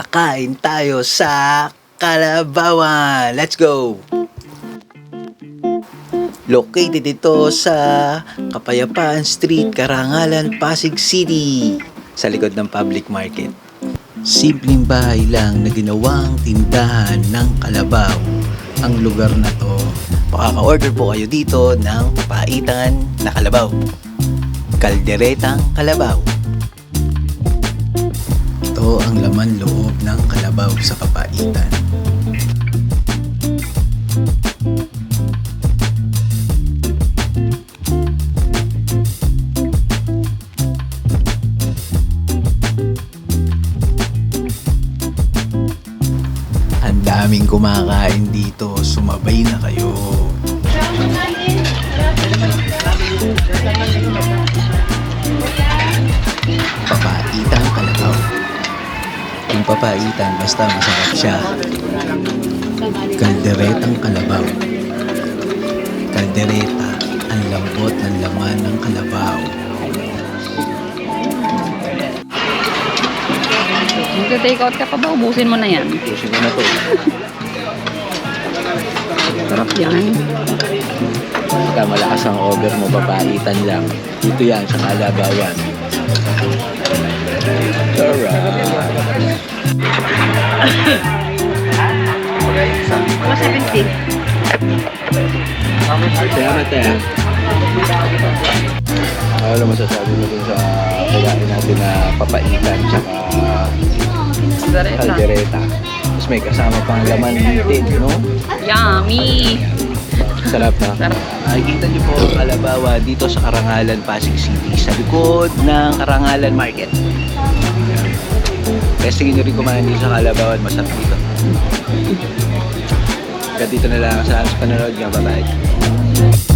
Kakain tayo sa Kalabawan. Let's go! Located ito sa Kapayapaan Street, Karangalan, Pasig City sa likod ng public market. Simpleng bahay lang na ginawang tindahan ng kalabaw ang lugar na to. Makaka-order po kayo dito ng papaitan na kalabaw. Kalderetang kalabaw. Laman loob ng kalabaw sa papaitan. Ang daming kumakain dito. Sumabay na kayo. papaitan basta masarap siya. Kalderetang kalabaw. Kaldereta, ang lambot ng laman ng kalabaw. Magta-take out ka pa ba? Ubusin mo na yan. Ubusin ko na to. Sarap yan. Pagka malakas ang over mo, babaitan lang. Dito yan, sa kalabawan. Sarap. 170. Salamat eh. Ano masasabi mo dun sa kailangan natin na papaitan tsaka kaldereta. Tapos may kasama pang laman din, no? Yummy! Sarap na. Sarap. Nakikita niyo po ang alabawa dito sa Karangalan, Pasig City, sa likod ng Karangalan Market. Kaya sige nyo rin kumain dito sa Kalabawan, masarap dito. Kaya dito na lang sa sa panonood niyo. Bye-bye.